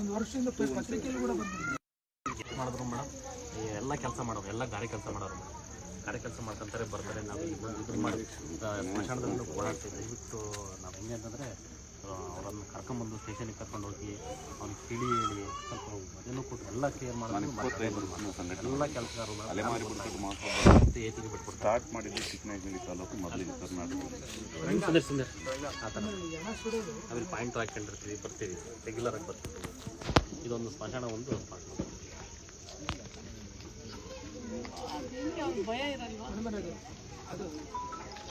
ಒಂದು ವರ್ಷದಿಂದ ಎಲ್ಲ ಕೆಲಸ ಮಾಡೋರು, ಎಲ್ಲ ಗಾರೆ ಕೆಲಸ ಮಾಡೋರು ಮೇಡಮ್. ಗಾರೆ ಕೆಲಸ ಮಾಡ್ಕೊಂತಾರೆ, ಬರ್ತಾರೆ. ನಾವು ಇದು ಇದು ಮಾಡಿ ಸ್ಮಶಾನದಲ್ಲೂ ಓಡಾಡ್ತೀವಿ ದಯವಿಟ್ಟು ನಾವು ಹೆಂಗೆ ಅಂತಂದರೆ ಅವರನ್ನು ಕರ್ಕೊಂಬಂದು ಸ್ಟೇಷನಿಗೆ ಕರ್ಕೊಂಡು ಹೋಗಿ ಅವ್ನಿಗೆ ತಿಳಿ ಹೇಳಿ ಸ್ವಲ್ಪ ಅದನ್ನು ಕೊಟ್ಟು ಎಲ್ಲ ಕೇರ್ ಮಾಡಿ ಎಲ್ಲ ಕೆಲಸಗಾರರು ಏತಿಗೆ ಸ್ಟಾರ್ಟ್ ಮಾಡಿದ್ದು ತಾಲೂಕು ಮೊದಲಿಗೆ ಕರ್ನಾಟಕ. ಸುಂದರ್ ಸುಂದರ್. ಆ ಥರ ಅದ್ರಲ್ಲಿ ಪಾಯಿಂಟ್ ಹಾಕೊಂಡಿರ್ತೀವಿ ಬರ್ತೀವಿ. ರೆಗ್ಯುಲರ್ ಆಗಿ ಬರ್ತೀವಿ. ಇದೊಂದು ಸ್ಮಶಾನ ಒಂದು ಭಯ ಇರಲ್ವಾ? ಅದು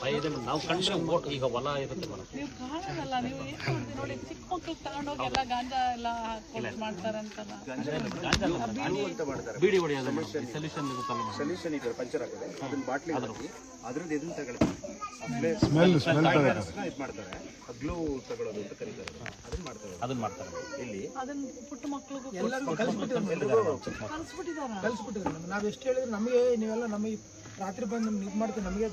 ಭಯ ಇದೆ ನಾವು ಕಂಡ್ರೆ ಬೋಟ್ ಈಗ ಹೊಲ ಇರುತ್ತೆ ಮೇಡಮ್. ನೀವು ಕಾಣಲ್ಲ ನೀವು ಏನ್ ನೋಡಿ ಚಿಕ್ಕ ಮಕ್ಕಳು ತಗೊಂಡೋಗಿ ಎಲ್ಲ ಗಾಂಜಾ ಎಲ್ಲ ಹಾಕೊಂಡು ಮಾಡ್ತಾರೆ ಅಂತಲ್ಲ ಬೀಡಿ ಹೊಡೆಯೋದು ಸೊಲ್ಯೂಷನ್ ಇರುತ್ತಲ್ಲ ಸೊಲ್ಯೂಷನ್ ಇದೆ ಪಂಚರ್ ಆಗಿದೆ ಅದನ್ನ ಬಾಟ್ಲಿ ಹಾಕಿ ಅದ್ರದ್ದು ಇದನ್ನ ತಗೊಳ್ತಾರೆ ಸ್ಮೆಲ್ ಸ್ಮೆಲ್ ಇದು ಮಾಡ್ತಾರೆ. ಗ್ಲೂ ತಗೊಳ್ಳೋದು ಅಂತ ಕರೀತಾರೆ. ಅದನ್ನ ಮಾಡ್ತಾರೆ. ಅದನ್ನ ಮಾಡ್ತಾರೆ ಇಲ್ಲಿ ಅದನ್ನ ಪುಟ್ಟ ಮಕ್ಳಿಗೂ ಎಲ್ಲರಿಗೂ ಕಲಿಸ್ಬಿಟ್ಟಿದ್ದಾರೆ. ಕಲ್ಸ್ಬಿಟ್ಟಿದಾರ ಕಲಿಸ್ಬಿಟ್ಟಿದ್ದಾರೆ. ನಾವು ಎಷ್ಟು ಹೇಳಿದ್ರು ನಮಗೆ ನೀವೆಲ್ಲ ನಮಗೆ ರಾತ್ರಿ ಬಂದು ನಮ್ಗೆ ಇದು ಮಾಡ್ತೀವಿ ನಮಗೆ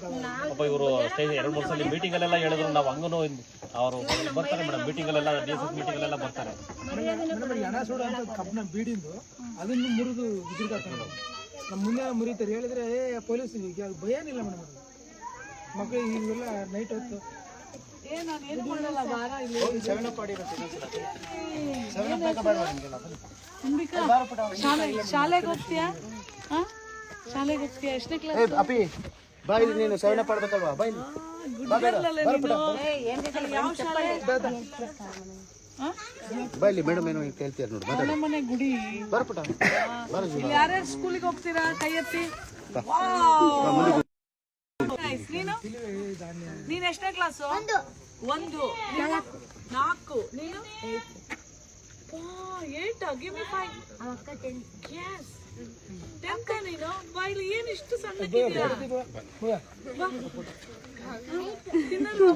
ಒಬ್ಬ ಇವರು ಸ್ಟೇಜ್ ಎರಡು ಮೂರು ಸಲ ಮೀಟಿಂಗಲ್ಲೆಲ್ಲ ಹೇಳಿದ್ರು ನಾವು ಹಂಗೂ ಅವರು ಬರ್ತಾರೆ ಮೇಡಮ್. ಮೀಟಿಂಗಲ್ಲೆಲ್ಲ ಡಿ ಎಸ್ ಎಸ್ ಮೀಟಿಂಗಲ್ಲೆಲ್ಲ ಬರ್ತಾರೆ ಮೇಡಮ್ ಸುಡ ಅಂತ ಕಬ್ಬನ ಬೀಡಿಂದು ಅದನ್ನು ಮುರಿದು ಇದ್ರಿಗಾಕೊಂಡು ನಮ್ಮ ಮುಂದೆ ಮುರಿತಾರೆ. ಹೇಳಿದ್ರೆ ಏ ಪೊಲೀಸ್ ಭಯನಿಲ್ಲ ಮೇಡಮ್ ಮಕ್ಕಳು ಇವೆಲ್ಲ ನೈಟ್ ಹೊತ್ತು ಏ ನಾನು ಏನು ಮಾಡಲ್ಲ ಬಾರ ಇಲ್ಲಿ ಅಂಬಿಕಾ ಶಾಲೆ ಶಾಲೆಗೆ ಹೋಗ್ತೀಯಾ? ಹಾ ಶಾಲೆಗೆ ಹೋಗ್ತೀಯಾ ಎಷ್ಟನೇ ಕ್ಲಾಸ್ ಅಪಿ ಬಾ ಇಲ್ಲಿ ನೀನು ಸೈನ್ ಅಪ್ ಮಾಡ್ಬೇಕಲ್ವಾ ಬಾ ಇಲ್ಲಿ ಯಾವ ಶಾಲೆ? ಹಾ? ಬಾ ಇಲ್ಲಿ ಮೇಡಮ್ ಏನೋ ಹೇಳ್ತೀರ ನೋಡಿ ಮನೆ ಮನೆ ಗುಡಿ. ಬರ್ಪುಟ. ಇಲ್ಲಿ ಯಾರ್ಯಾರು ಸ್ಕೂಲಿಗೆ ಹೋಗ್ತೀರಾ ಕೈ ಎತ್ತಿ! Nice. ನೀನು? ನೀನ್ ಎಷ್ಟನೇ ಕ್ಲಾಸು ಒಂದು. ನೀನು? ನಾಲ್ಕು. ನೀನು? Eight give me five yes ನೀನು? ಏನ್ ಇಷ್ಟು ಸಣ್ಣಕ್ಕಿದ್ಯಾ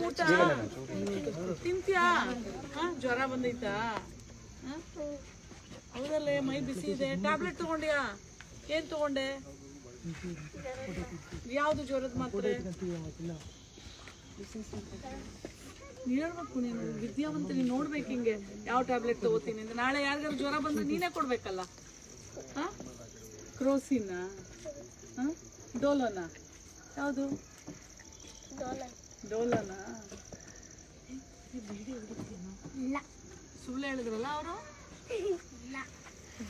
ಊಟ? ತಿಂತ್ಯಾ? ಹಾ ಜ್ವರ ಬಂದೈತಾ? ಹೌದಲ್ಲೇ ಮೈ ಬಿಸಿ ಇದೆ. ಟ್ಯಾಬ್ಲೆಟ್ ತಗೊಂಡ್ಯಾ? ಏನ್ ತಗೊಂಡೆ? ಯಾವ್ದು ಜ್ವರದ ಮಾತ್ರೆ? ಹೇಳ್ಬೇಕು ನೀನು. ವಿದ್ಯಾವಂತ ನೀನು ನೋಡ್ಬೇಕು ಹಿಂಗೆ. ಯಾವ ಟ್ಯಾಬ್ಲೆಟ್ ತಗೋತೀನಿ ಅಂತ. ನಾಳೆ ಯಾರಿಗಾದ್ರು ಜ್ವರ ಬಂದ್ರೆ ನೀನೇ ಕೊಡ್ಬೇಕಲ್ಲ? ಹಾ? ಕ್ರೋಸಿನ ಹಾ? ಡೋಲೋನ. ಯಾವುದು? ಡೋಲೋನ. ಸುಳ್ಳು ಹೇಳಿದ್ರಲ್ಲ ಅವರು?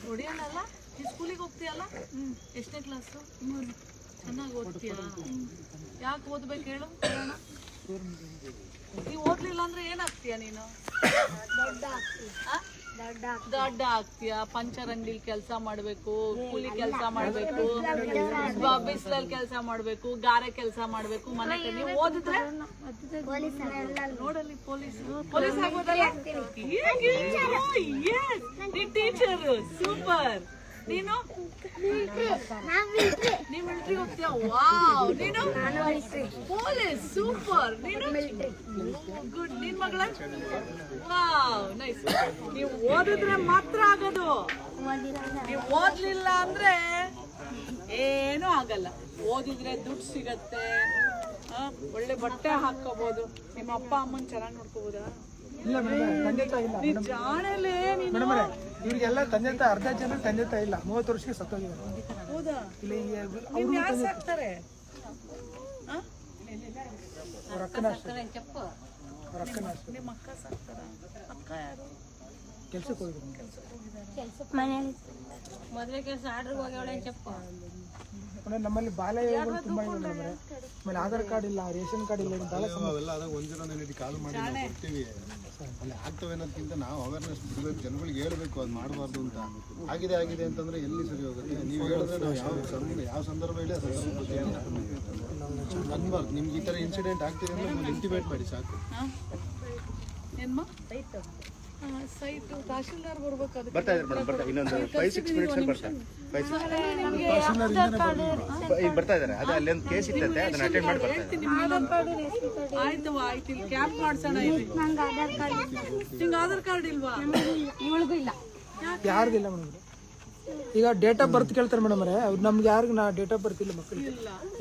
ಹೊಡಿಯಲ್ಲ ನೀ ಸ್ಕೂಲಿಗೆ ಹೋಗ್ತೀಯಲ್ಲ? ಎಷ್ಟನೇ ಕ್ಲಾಸು? ಚೆನ್ನಾಗಿ ಓದ್ತೀಯಾ? ಯಾಕೆ ಓದ್ಬೇಕು ಹೇಳು? ನೀವು ಓದ್ಲಿಲ್ಲ ಅಂದ್ರೆ ಏನಾಗ್ತೀಯ ನೀನು? ಆ? ದೊಡ್ಡ ಆಗ್ತೀಯ ಪಂಚರ್ ಅಂಗಡಿಲಿ ಕೆಲಸ ಮಾಡ್ಬೇಕು ಕೂಲಿ ಕೆಲಸ ಮಾಡ್ಬೇಕು ಬಿಸಿಲಲ್ಲಿ ಕೆಲಸ ಮಾಡ್ಬೇಕು ಗಾರೆ ಕೆಲಸ ಮಾಡ್ಬೇಕು ಮನೆ ನೀವು ಓದಿದ್ರೆ ನೋಡಲ್ಲಿ ಪೊಲೀಸ್ ಪೊಲೀಸ್ ಆಗ್ಬೋದಲ್ಲ ಟೀಚರ್ ಸೂಪರ್ ನೀನು? ನೀನ್ ಮಿಲಿಟರಿ ಹೋಗ್ತೀಯ? ವಾವ್ ನೀನು? ಪೊಲೀಸ್ ಸೂಪರ್ ನೀನು? ಗುಡ್ ನಿನ್ ಮಗಳ? ವಾವ್ ನೈಸ್ ನೀವು ಓದಿದ್ರೆ ಮಾತ್ರ ಆಗೋದು. ನೀವು ಓದ್ಲಿಲ್ಲ ಅಂದ್ರೆ ಏನೂ ಆಗಲ್ಲ. ಓದಿದ್ರೆ ದುಡ್ಡು ಸಿಗತ್ತೆ. ಒಳ್ಳೆ ಬಟ್ಟೆ ಹಾಕೋಬಹುದು ನಿಮ್ಮ ಅಪ್ಪ ಅಮ್ಮನ್ ಚೆನ್ನಾಗಿ ನೋಡ್ಕೋಬೋದಾ? ಇಲ್ಲ ನೀನ್ ಜಾಣಲೆ ನೀನು. ಮೇಡಮ್ ಇವ್ರಿಗೆಲ್ಲ ತಂದೆ ತಾಯಿ ಅರ್ಧ ಜನ ತಂದೆ ತಾಯಿ ಇಲ್ಲ. ಮೂವತ್ತು ವರ್ಷಕ್ಕೆ ಸತ್ತೋಗಿದ್ದಾರೆ. ಹೌದಾ? ಇಲ್ಲಿ? ಅವ್ರ ಅಕ್ಕನ ಅಷ್ಟೇ ಅವ್ರ ಅಕ್ಕನ ಅಷ್ಟೇ ನಿಮ್ಮ ಅಕ್ಕ ಸಾಕ್ತಾರ? ಅಕ್ಕ ಯಾರು? ಕೆಲಸಕ್ಕೆ ಹೋಗಿದ್ರು ಕೆಲಸ. ಮನೇಲಿ ಮದುವೆ ಕೆಲಸ ಆರ್ಡ್ರಿಗೆ ಹೋಗ್ಯಾವಳೆ ಚಪ್ಪ ಅಂದ್ರೆ ನಮ್ಮಲ್ಲಿ ಬಾಲ್ಯಗಳು ತುಂಬ ಇದೆ ಅಂದ್ರೆ ಆಮೇಲೆ ಆಧಾರ್ ಕಾರ್ಡ್ ಇಲ್ಲ ರೇಷನ್ ಕಾರ್ಡ್ ಇಲ್ಲ ಭಾಳ ಅವೆಲ್ಲ ಅದಾಗ ಒಂದಿನ ಇಟ್ಟು ಕಾಲ್ ಮಾಡಿ ನಾವು ಕೊಡ್ತೀವಿ. ಅಲ್ಲಿ ಆಗ್ತವೆ ಅನ್ನೋದಕ್ಕಿಂತ ನಾವು ಅವೇರ್ನೆಸ್ ಬಿಡಬೇಕು ಜನಗಳಿಗೆ ಹೇಳ್ಬೇಕು ಅದು ಮಾಡಬಾರ್ದು ಅಂತ. ಆಗಿದೆ ಆಗಿದೆ ಅಂತಂದ್ರೆ ಎಲ್ಲಿ ಸರಿ ಹೋಗುತ್ತೆ? ನೀವು ಹೇಳಿದ್ರೆ ನಾವು ಯಾವ ಸಂದರ್ಭ ಯಾವ ಸಂದರ್ಭ ಇಲ್ಲ ಸಂದರ್ಭ ಅನ್ಬಾರ್ದು ನಿಮ್ಗೆ ಈ ಥರ ಇನ್ಸಿಡೆಂಟ್ ಆಗ್ತಿದೆ ಅಂದ್ರೆ ಇಂಟಿಮೇಟ್ ಮಾಡಿ ಸಾಕು. ಸೈಟು ತಹಶೀಲ್ದಾರ್ ಬರ್ಬೇಕು ಅದಕ್ಕೆ. ಬರ್ತಾ ಇದ್ದಾರೆ ಮೇಡಮ್ ಬರ್ತಾ ಇನ್ನೊಂದು ಫೈವ್ ಸಿಕ್ಸ್ ಮಿನಿಟ್ಸ್ ಅಲ್ಲಿ ಬರ್ತಾರೆ ಫೈವ್ ಸಿಕ್ಸ್ ಬರ್ತಾ ಇದ್ದಾರೆ. ಅದೇ ಅಲ್ಲೊಂದು ಕೇಸ್ ಇತ್ತಂತೆ ಅದನ್ನ ಅಟೆಂಡ್ ಮಾಡಿ ಬರ್ತಾ ಇದ್ದಾರೆ. ಆಯ್ತು ಆಯ್ತು ಇಲ್ಲಿ ಕ್ಯಾಂಪ್ ಮಾಡ್ಸೋಣ ಇಲ್ಲಿ. ನಿಂಗೆ ಆಧಾರ್ ಕಾರ್ಡ್ ಇಲ್ವಾ? ಇವಳಿಗೂ ಇಲ್ಲ. ಯಾರ್ದಿಲ್ಲ ಮೇಡಮ್? ಈಗ ಡೇಟ್ ಆಫ್ ಬರ್ತ್ ಕೇಳ್ತಾರೆ ಮೇಡಮ್ ಅವರೇ. ನಮ್ಗೆ ಯಾರಿಗೂ ನಾ ಡೇಟ್ ಆಫ್ ಬರ್ತ್ ಇಲ್ಲ ಮಕ್ಕಳಿಗೆ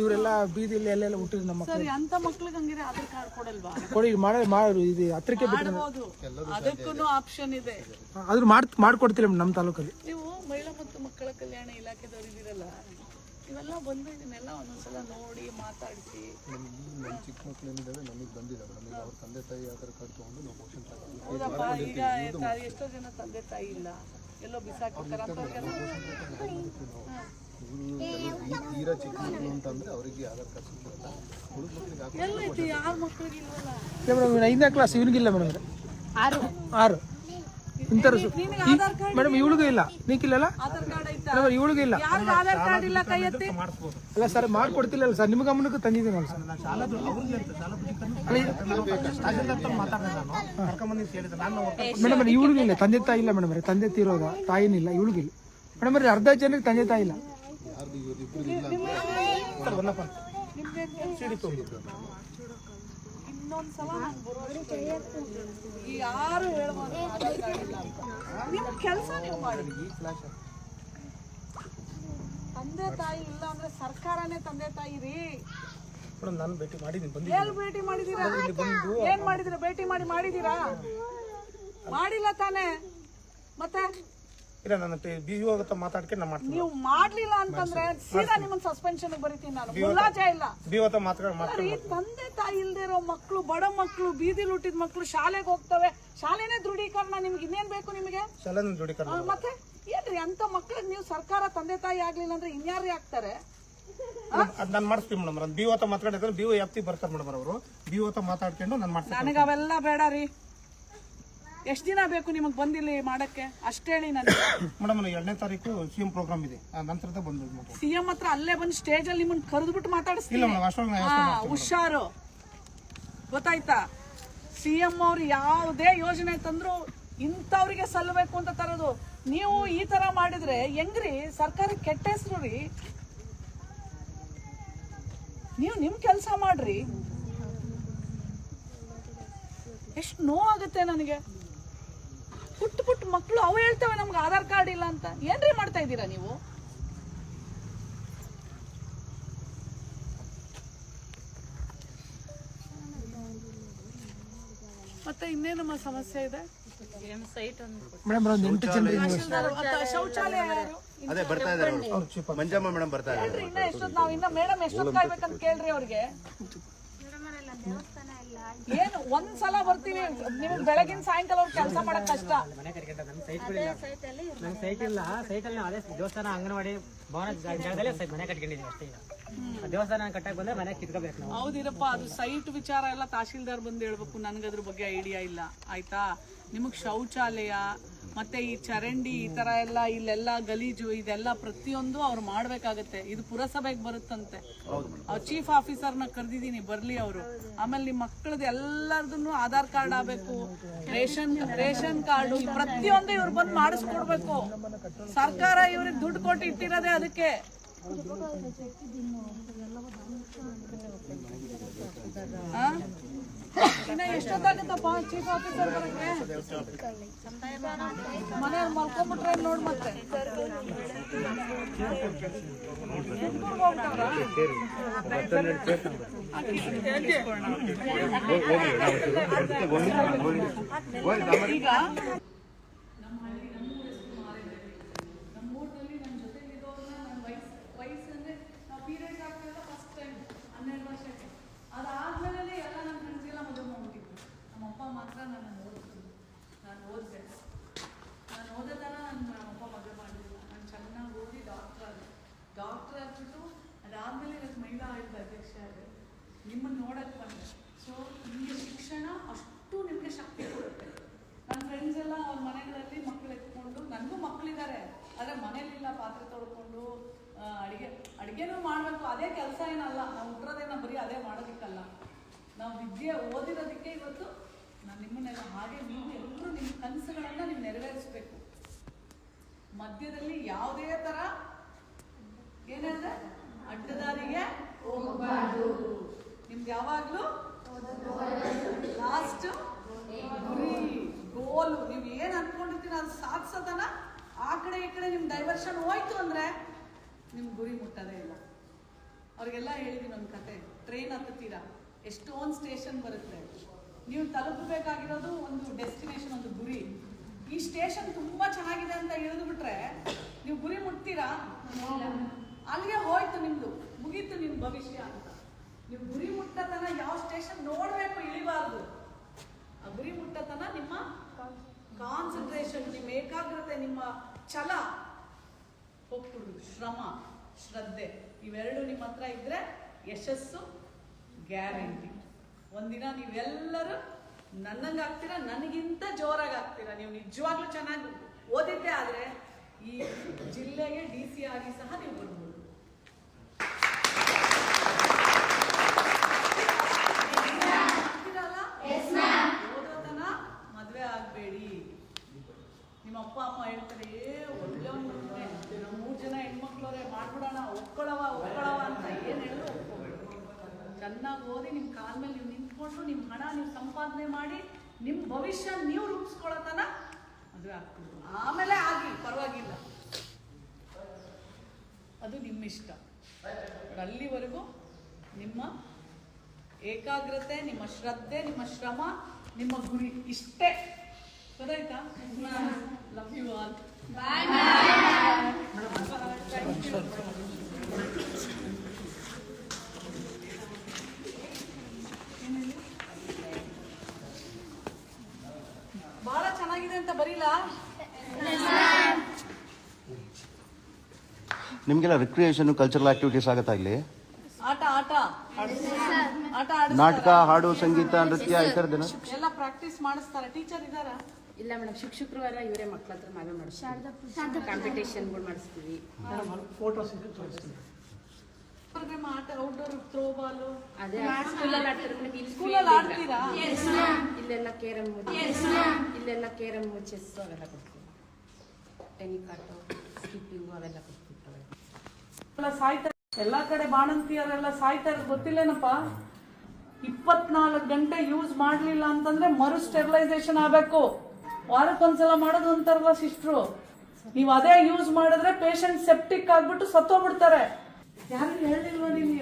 ಇವರೆಲ್ಲ ಬೀದಿಲಿ ಎಲ್ಲೆಲ್ಲ ಹುಟ್ಟಿದ್ರು ನಮ್ಮ ಮಕ್ಕಳು ಸರಿ ಅಂತ ಮಕ್ಳಿಗೆ ಹಂಗಿದ್ರೆ ಆಧಾರ್ ಕಾರ್ಡ್ ಕೊಡಲ್ವಾ? ಕೊಡಿ ಮಾಡಿ ಮಾಡಿ ಇದು ಹತ್ರಕ್ಕೆ ಬಿಟ್ಟು ಮಾಡ್ಬೋದು. ಅದಕ್ಕೂ ಆಪ್ಷನ್ ಇದೆ. ಆದ್ರೂ ಮಾಡ್ ಮಾಡ್ಕೊಡ್ತಿಲ್ಲ ಮೇಡಮ್ ನಮ್ಮ ತಾಲೂಕಲ್ಲಿ. ನೀವು ಮಹಿಳಾ ಮತ್ತು ಮಕ್ಕಳ ಕಲ್ಯಾಣ ಇಲಾಖೆದವ್ರು ಇದ್ದೀರಲ್ಲ ಇವೆಲ್ಲ ಬಂದು ಇದನ್ನೆಲ್ಲ ಒಂದೊಂದ್ಸಲ ನೋಡಿ ಮಾತಾಡಿಸಿ. ನಮ್ಮ ಚಿಕ್ಕ ಏನಿದ್ದಾವೆ ನಮಗೆ ಈಗ ಅವ್ರ ತಂದೆ ತಾಯಿ ಆಧಾರ್ ಕಾರ್ಡ್ ತಗೊಂಡು ನಾವು ಎಷ್ಟೋ ಜನ ತಂದೆ ತಾಯಿ ಇಲ್ಲ. ಎಲ್ಲೋ ಬಿಸಾಕಿರ್ತಾರೆ ತೀರಾ ಅಂತಂದ್ರೆ ಅವರಿಗೆ ಆಧಾರ್ ಕಾರ್ಡ್ ಯಾರ ಇಲ್ವಲ್ಲ? ಮೇಡಮ್ ಐದನೇ ಕ್ಲಾಸ್ ಇವನಿಗಿಲ್ಲ ಮೇಡಮ್ ಆರು. ಆರು. ಇಂಥರು ಮೇಡಮ್ ಇವಳಿಗೂ ಇಲ್ಲ. ನೀಕಿಲ್ಲ ಆಧಾರ್ ಕಾರ್ಡ್ ಯಾರಿಗೆ ಆಧಾರ್ ಕಾರ್ಡ್ ಇಲ್ಲ ಕೈ ಎತ್ತಿ? ಅಲ್ಲ ಸರ್ ಮಾಡ್ಕೊಡ್ತಿಲ್ಲ ಸರ್ ನಿಮ್ಮ ತಂದಿದ್ದೀನಿ ತಂದಿದ್ದೀನಲ್ಲ ಸರ್. ಮೇಡಮ್ ಇವಳಿಗೂ ಇಲ್ಲ ತಂದೆ ತಾಯಿ ಇಲ್ಲ ಮೇಡಮ್ ತಂದೆ ತೀರೋದ ತಾಯಿನಿಲ್ಲ ಇವಳಿಗಿಲ್ಲ. ಮೇಡಮ್ ಅರ್ಧ ಜನಕ್ಕೆ ತಂದೆ ತಾಯಿ ಇಲ್ಲ. ಯಾರು ಹೇಳ್ಬೋದು? ಕೆಲಸ ನೀವು ಮಾಡಿ. ತಂದೆ ತಾಯಿ ಇಲ್ಲ ಅಂದ್ರೆ ಸರ್ಕಾರನೇ ತಂದೆ ತಾಯಿ ರೀ. ಮೇಡಮ್ ನಾನು ಭೇಟಿ ಮಾಡಿದ್ದೀನಿ ಬಂದು ಎಲ್ಲಿ ಭೇಟಿ ಮಾಡಿದೀರಾ ಏನ್ ಮಾಡಿದಿರ? ಭೇಟಿ ಮಾಡಿ ಮಾಡಿದೀರಾ ಮಾಡಿಲ್ಲ ತಾನೇ. ಮತ್ತೆ? ಇಲ್ಲ ನನ್ನ ಬಿ ಯು ಹತ್ರ ಮಾತಾಡ್ಕೊಂಡು ನಾನು ಮಾಡ್ತೀನಿ. ನೀವು ಮಾಡ್ಲಿಲ್ಲ ಅಂತಂದ್ರೆ ಸೀದಾ ನಿಮ್ಮನ್ನ ಸಸ್ಪೆನ್ಷನ್ ಬರಿತೀನಿ ನಾನು. ಮುಲಾಜೆ ಇಲ್ಲ. ಬಿ ಯು ಹತ್ರ ಮಾತಾಡ್ ತಂದೆ ತಾಯಿ ಇಲ್ದೇ ಇರೋ ಮಕ್ಕಳು ಬಡ ಮಕ್ಕಳು ಬೀದಿಲಿ ಹುಟ್ಟಿದ ಮಕ್ಕಳು ಶಾಲೆಗೆ ಹೋಗ್ತವೆ. ಶಾಲೆನೇ ದೃಢೀಕರಣ ನಿಮ್ಗೆ ಇನ್ನೇನ್ ಬೇಕು ನಿಮಗೆ? ಶಾಲೆನ ದೃಢೀಕರಣ. ಮತ್ತೆ? ಏನ್ರಿ ಅಂತ ಮಕ್ಳಿಗೆ ನೀವು ಸರ್ಕಾರ ತಂದೆ ತಾಯಿ ಆಗ್ಲಿಲ್ಲ ಅಂದ್ರೆ ಇನ್ಯಾರು ಆಗ್ತಾರೆ? ಅದು ನಾನು ಮಾಡಿಸ್ತೀನಿ ಮೇಡಮ್. ನಾನು ಬಿ ಓತ ಮಾತಾಡಿದ್ರೆ ಬಿ ಓ ಎಫ್ತಿ ಬರ್ತಾರೆ ಮೇಡಮ್ ಅವರು. ಬಿ ಓತ ಮಾತಾಡ್ಕೊಂಡು ನಾನು ಮಾಡ್ತೀನಿ ನನಗೆ ಅವೆಲ್ಲ ಬೇಡ ರೀ. ಎಷ್ಟು ದಿನ ಬೇಕು ನಿಮಗೆ ಬಂದಿಲ್ಲಿ ಮಾಡಕ್ಕೆ? ಅಷ್ಟೇ ಹೇಳಿ ನನಗೆ. ಮೇಡಮ್ ಎರಡನೇ ತಾರೀಕು ಸಿ ಎಂ ಪ್ರೋಗ್ರಾಮ್ ಇದೆ. ಆ ನಂತರದ ಬಂದು ಸಿ ಸಿಎಂ ಹತ್ರ ಅಲ್ಲೇ ಬಂದು ಸ್ಟೇಜಲ್ಲಿ ನಿಮ್ಮನ್ನ ಕರೆದ್ಬಿಟ್ಟು ಇಲ್ಲ ಮಾತಾಡಿಸ್ತೀನಿ ಮೇಡಮ್ ನಾನು ಹಾ ಹುಷಾರು. ಗೊತ್ತಾಯ್ತಾ? ಸಿಎಂ ಅವ್ರು ಯಾವುದೇ ಯೋಜನೆ ತಂದ್ರು ಇಂಥವ್ರಿಗೆ ಸಲ್ಲಬೇಕು ಅಂತ ತರೋದು. ನೀವು ಈ ತರ ಮಾಡಿದ್ರೆ ಹೆಂಗ್ರಿ? ಸರ್ಕಾರ ಕೆಟ್ಟ ಹೆಸರು ರೀ. ನೀವು ನಿಮ್ ಕೆಲಸ ಮಾಡ್ರಿ. ಎಷ್ಟು ನೋವಾಗುತ್ತೆ ನನಗೆ. ಪುಟ್ಟ ಪುಟ್ಟ ಮಕ್ಕಳು ಅವು ಹೇಳ್ತವೆ ನಮ್ಗೆ ಆಧಾರ್ ಕಾರ್ಡ್ ಇಲ್ಲ ಅಂತ. ಏನ್ರಿ ಮಾಡ್ತಾ ಇದ್ದೀರಾ ನೀವು? ಮತ್ತೆ ಇನ್ನೇನಮ್ಮ ಸಮಸ್ಯೆ ಇದೆ? ಮೇಡಮ್ ಒಂದು ಎಂಟು ಜನ ಮತ್ತೆ ಶೌಚಾಲಯ ಯಾರು ಅದೇ ಬರ್ತಾ ಇದಾರೆ ಅವರು. ಮಂಜಮ್ಮ ಮೇಡಮ್ ಬರ್ತಾ ಇದ್ದಾರೆ ಇನ್ನ ಎಷ್ಟೊತ್ತು ನಾವು? ಇನ್ನ ಮೇಡಮ್ ಎಷ್ಟೊತ್ತು ಕಾಯ್ಬೇಕಂತ ಕೇಳ್ರಿ ಅವ್ರಿಗೆ. ಏನು ಒಂದ್ ಸಲ ಬರ್ತೀವಿ ನಿಮ್ಗೆ ಬೆಳಗಿನ ಸಾಯಂಕಾಲ ಅವ್ರು ಕೆಲಸ ಮಾಡಕ್ ಕಷ್ಟ. ನಂಗೆ ಸೈಟ್ ಇಲ್ಲ. ಸೈಟಲ್ಲಿ ನಾವು ಅದೇ ದೇವಸ್ಥಾನ ಅಂಗನವಾಡಿ ಭವನ ಜಾಗದಲ್ಲಿ ಮನೆ ಕಟ್ಕೊಂಡಿದ್ದೀವಿ ಅಷ್ಟೇ ಈಗ. ದೇವಸ್ಥಾನ ಕಟ್ಟಕ್ ಬಂದ್ರೆ ಮನೆ ಕಿತ್ಕೋಬೇಕು ನಾವು. ಹೌದಿರಪ್ಪ ಅದು ಸೈಟ್ ವಿಚಾರ ಎಲ್ಲ ತಹಶೀಲ್ದಾರ್ ಬಂದ್ ಹೇಳ್ಬೇಕು. ನನಗೆ ಅದ್ರ ಬಗ್ಗೆ ಐಡಿಯಾ ಇಲ್ಲ. ಆಯ್ತಾ? ನಿಮಗೆ ಶೌಚಾಲಯ ಮತ್ತೆ ಈ ಚರಂಡಿ ಈ ತರ ಎಲ್ಲ ಇಲ್ಲೆಲ್ಲ ಗಲೀಜು ಇದೆಲ್ಲ ಪ್ರತಿಯೊಂದು ಅವ್ರು ಮಾಡ್ಬೇಕಾಗತ್ತೆ. ಇದು ಪುರಸಭೆಗೆ ಬರುತ್ತಂತೆ. ಆ ಚೀಫ್ ಆಫೀಸರ್ನ ಕರೆದಿದ್ದೀನಿ ಬರ್ಲಿ ಅವರು. ಆಮೇಲೆ ನಿಮ್ಮ ಮಕ್ಕಳದ್ದು ಎಲ್ಲರದನ್ನು ಆಧಾರ್ ಕಾರ್ಡ್ ಆಗ್ಬೇಕು ರೇಷನ್ ರೇಷನ್ ಕಾರ್ಡು ಪ್ರತಿಯೊಂದು ಇವ್ರು ಬಂದು ಮಾಡಿಸ್ಕೊಡ್ಬೇಕು. ಸರ್ಕಾರ ಇವ್ರಿಗೆ ದುಡ್ಡು ಕೊಟ್ಟು ಇಟ್ಟಿರೋದೇ ಅದಕ್ಕೆ. ಆ? ಇನ್ನ ಎಷ್ಟೊತ್ತಾಗುತ್ತಪ್ಪ ಚೀಫ್ ಆಫೀಸರ್ ಬರಕ್ಕೆ? ಮನೆಯಲ್ಲಿ ಮಲ್ಕೊಂಡ್ಬಿಟ್ರೆ ನೋಡ್ ಮತ್ತೆ? ಈಗ ನಮ್ಮೂರಲ್ಲಿ ನನ್ನ ಜೊತೆಲಿರೋರ್ನ ನನ್ನ ವಯಸ್ಸು ವಯಸ್ಸಂದ್ರೆ ನಾವು ಪೀರಿಯಡ್ಸ್ ಆಗ್ತಿರಲ್ಲ ಫಸ್ಟ್ ಟೈಮ್ ಹನ್ನೆರಡು ವರ್ಷಕ್ಕೆ ಅದಾದ್ಮೇಲೆ ಎಲ್ಲ ನನ್ನ ಫ್ರೆಂಡ್ಸ್ಗೆಲ್ಲ ಮದುವೆ ಮಾಡ್ಬಿಟ್ಟಿದ್ರು ನಮ್ಮ ಅಪ್ಪ ಮಾತ್ರ ನನ್ನ ಓದಿಸಿದ್ರು ನಾನು ಓದಿದೆ ನಾನು ಓದೋದನ್ನ ನನ್ನ ಅಪ್ಪ ಮದುವೆ ಮಾಡಲಿಲ್ಲ ನಾನು ಚೆನ್ನಾಗಿ ಓದಿ ಡಾಕ್ಟರ್ ಆದೆ ಡಾಕ್ಟರ್ ಆಗ್ಬಿಟ್ಟು ಅದಾದ್ಮೇಲೆ ಇವತ್ತು ಮಹಿಳಾ ಆಯೋಗದ ಅಧ್ಯಕ್ಷ ಆದೆ ನಿಮ್ಮನ್ನು ನೋಡಕ್ಕೆ ಬಂದೆ ಸೊ ನಿಮಗೆ ಶಿಕ್ಷಣ ಅಷ್ಟು ನಿಮಗೆ ಶಕ್ತಿ ಕೊಡುತ್ತೆ ನನ್ನ ಫ್ರೆಂಡ್ಸ್ ಎಲ್ಲ ಅವ್ರ ಮನೆಗಳಲ್ಲಿ ಮಕ್ಕಳು ಎತ್ಕೊಂಡು ಮಕ್ಕಳಿದ್ದಾರೆ ಆದರೆ ಮನೇಲಿಲ್ಲ ಪಾತ್ರೆ ತೊಳ್ಕೊಂಡು ಅಡುಗೆ ಅಡಿಗೆ, ಅಡಿಗೆನೂ ಮಾಡಬೇಕು, ಅದೇ ಕೆಲಸ ಏನಲ್ಲ. ನಾವು ಹುಟ್ಟಿರೋದೇನ ಬರೀ ಅದೇ ಮಾಡೋದಕ್ಕಲ್ಲ. ನಾವು ವಿದ್ಯೆ ಓದಿರೋದಕ್ಕೆ ಇವತ್ತು ನಾನು ನಿಮ್ಮನ್ನೆಲ್ಲ ಹಾಗೆ ನೀವು ಎಲ್ಲರೂ ನಿಮ್ಮ ಕನಸುಗಳನ್ನು ನೀವು ನೆರವೇರಿಸಬೇಕು. ಮಧ್ಯದಲ್ಲಿ ಯಾವುದೇ ಥರ ಏನಂದ್ರೆ ಅಡ್ಡದಾರಿಗೆ ಹೋಗಬಾರ್ದು. ನಿಮ್ಗೆ ಯಾವಾಗಲೂ ಲಾಸ್ಟ್ ಗುರಿ ಗೋಲು ನೀವು ಏನು ಅನ್ಕೊಂಡಿರ್ತೀರ ಅದು ಸಾಧಿಸೋದನ್ನ ಆ ಈ ಕಡೆ ನಿಮ್ ಡೈವರ್ಷನ್ ಹೋಯ್ತು ಅಂದ್ರೆ ನಿಮ್ ಗುರಿ ಮುಟ್ಟೋದೇ ಇಲ್ಲ. ಅವ್ರಿಗೆಲ್ಲ ಹೇಳಿದೀನಿ ಒಂದು ಕತೆ ಟ್ರೈನ್ ಹತ್ತುತ್ತೀರಾ? ಎಷ್ಟೊಂದು ಸ್ಟೇಷನ್ ಬರುತ್ತೆ? ನೀವು ತಲುಪಬೇಕಾಗಿರೋದು ಒಂದು ಡೆಸ್ಟಿನೇಷನ್ ಒಂದು ಗುರಿ. ಈ ಸ್ಟೇಷನ್ ತುಂಬಾ ಚೆನ್ನಾಗಿದೆ ಅಂತ ಇಳಿದು ಬಿಟ್ರೆ ನೀವು ಗುರಿ ಮುಟ್ತೀರಾ? ಅಲ್ಲಿಗೆ ಹೋಯ್ತು ನಿಮ್ದು ಮುಗೀತು ನಿಮ್ ಭವಿಷ್ಯ ಅಂತ. ನೀವು ಗುರಿ ಮುಟ್ಟತನ ಯಾವ ಸ್ಟೇಷನ್ ನೋಡ್ಬೇಕು ಇಳಿಬಾರ್ದು. ಆ ಗುರಿ ಮುಟ್ಟತನ ನಿಮ್ಮ ಕಾನ್ಸಂಟ್ರೇಷನ್ ನಿಮ್ಮ ಏಕಾಗ್ರತೆ ನಿಮ್ಮ ಛಲ ಹೋಗ್ಬಿಡುದು ಶ್ರಮ, ಶ್ರದ್ಧೆ ಇವೆರಡು ನಿಮ್ಮ ಹತ್ರ ಇದ್ರೆ ಯಶಸ್ಸು ಗ್ಯಾರಂಟಿ. ಒಂದಿನ ನೀವೆಲ್ಲರೂ ನನ್ನಂಗೆ ಆಗ್ತೀರಾ ನನಗಿಂತ ಜೋರಾಗಿ ಆಗ್ತೀರಾ ನೀವು ನಿಜವಾಗ್ಲೂ ಚೆನ್ನಾಗಿ ಓದಿದ್ದೆ ಆದರೆ ಈ ಜಿಲ್ಲೆಗೆ ಡಿ ಸಿ ಆಗಿ ಸಹ ನೀವು ಬರ್ಬೋದು ಆಗ್ತೀರಲ್ಲ? ಓದೋತನ ಮದ್ವೆ ಆಗ್ಬೇಡಿ ನಿಮ್ಮ ಅಪ್ಪ ಅಮ್ಮ ಹೇಳ್ತಾರೆ ಏ ಒಳ್ಳೆಯವ್ನು ನಮ್ಮ ಮೂರು ಜನ ಹೆಣ್ಮಕ್ಳವ್ರೆ ಮಾಡ್ಬಿಡೋಣ ಒಪ್ಕೊಳವ ಒಪ್ಕೊಳವ ಅಂತ ಏನು ಹೇಳಿದ್ರು ಒಪ್ಕೋಬೇಡಿ ಚೆನ್ನಾಗಿ ಓದಿ ನಿಮ್ಮ ಕಾಲ ಮೇಲೆ ನೀವು ನಿಂತ್ಕೊಂಡು ನಿಮ್ಮ ಹಣ ನೀವು ಸಂಪಾದನೆ ಮಾಡಿ ನಿಮ್ಮ ಭವಿಷ್ಯ ನೀವು ರೂಪಿಸ್ಕೊಳ್ಳೋತನ ಮದುವೆ ಆಗ್ತಿದ್ರು ಆಮೇಲೆ ಆಗಿ ಪರವಾಗಿಲ್ಲ. ಅದು ನಿಮ್ಮ ಇಷ್ಟ ಬಟ್ ಅಲ್ಲಿವರೆಗೂ ನಿಮ್ಮ ಏಕಾಗ್ರತೆ ನಿಮ್ಮ ಶ್ರದ್ಧೆ ನಿಮ್ಮ ಶ್ರಮ ನಿಮ್ಮ ಗುರಿ ಇಷ್ಟೇ. ಗೊತ್ತಾಯ್ತಾ ಲವ್ ಯು ಆಲ್ ಬಹಳ ಚೆನ್ನಾಗಿದೆ ಅಂತ ಬರೀಲಾ ನಿಮಗೆಲ್ಲ ರಿಕ್ರಿಯೇಷನ್ ಕಲ್ಚರಲ್ ಆಕ್ಟಿವಿಟೀಸ್ ಆಗತ್ತಾ ಇಲ್ಲಿ? ಆಟ ಆಟ. ಆಟ ಆಡಿಸ್ತಾರಾ? ನಾಟಕ ಹಾಡು ಸಂಗೀತ ನೃತ್ಯ ಈ ಥರದ್ದೇನ ಎಲ್ಲ ಪ್ರಾಕ್ಟೀಸ್ ಮಾಡಿಸ್ತಾರೆ. ಟೀಚರ್ ಇದ್ದಾರಾ ಇಲ್ಲ ಮೇಡಮ್ ಶುಕ್ ಶುಕ್ರವಾರ ಇವರೇ ಮಕ್ಳ ಹತ್ರ ನಾವೇ ಮಾಡಿಸ್ತೀವಿ. ಕಾಂಪಿಟೇಷನ್ಗಳು ಮಾಡಿಸ್ತೀವಿ ಪ್ರೋಗ್ರಾಮ್ ಆಟ ಔಟ್ಡೋರ್ ಥ್ರೋ ಬಾಲು ಅದೇ ಸ್ಕೂಲಲ್ಲಿ ಆಡ್ತಾರೆ ಮೇಡಮ್ ಇಲ್ಲಿ ಸ್ಕೂಲಲ್ಲಿ ಆಡ್ತೀರಾ? ಇಲ್ಲೆಲ್ಲ ಕೇರಮ್ ಇಲ್ಲೆಲ್ಲ ಕೇರಮ್ ಚೆಸ್ ಅವೆಲ್ಲ ಕೊಡ್ತೀವಿ. ಟೆನಿಕಾಟು ಸ್ಕಿಪ್ಪಿಂಗು ಅವೆಲ್ಲ ಕೊಡ್ತಿರ್ತವೆ ಎಲ್ಲ ಕಡೆ ಬಾಣಂತಿಯರೆಲ್ಲ ಸಾಯ್ತಾರೆ ಗೊತ್ತಿಲ್ಲೇನಪ್ಪ? ಇಪ್ಪತ್ನಾಲ್ಕು ಗಂಟೆ ಯೂಸ್ ಮಾಡ್ಲಿಲ್ಲ ಅಂತಂದ್ರೆ ಮರು ಸ್ಟೆರಿಲೈಸೇಷನ್ ಆಗ್ಬೇಕು. ವಾರಕ್ಕೊಂದ್ಸಲ ಮಾಡೋದು ಅಂತಾರಲ್ಲ ಸಿಸ್ಟ್ರು ನೀವು ಅದೇ ಯೂಸ್ ಮಾಡಿದ್ರೆ ಪೇಷಂಟ್ ಸೆಪ್ಟಿಕ್ ಆಗ್ಬಿಟ್ಟು ಸತ್ತೋಗ್ಬಿಡ್ತಾರೆ. ಯಾರಿಗೂ ಹೇಳಿಲ್ವ ನೀವು?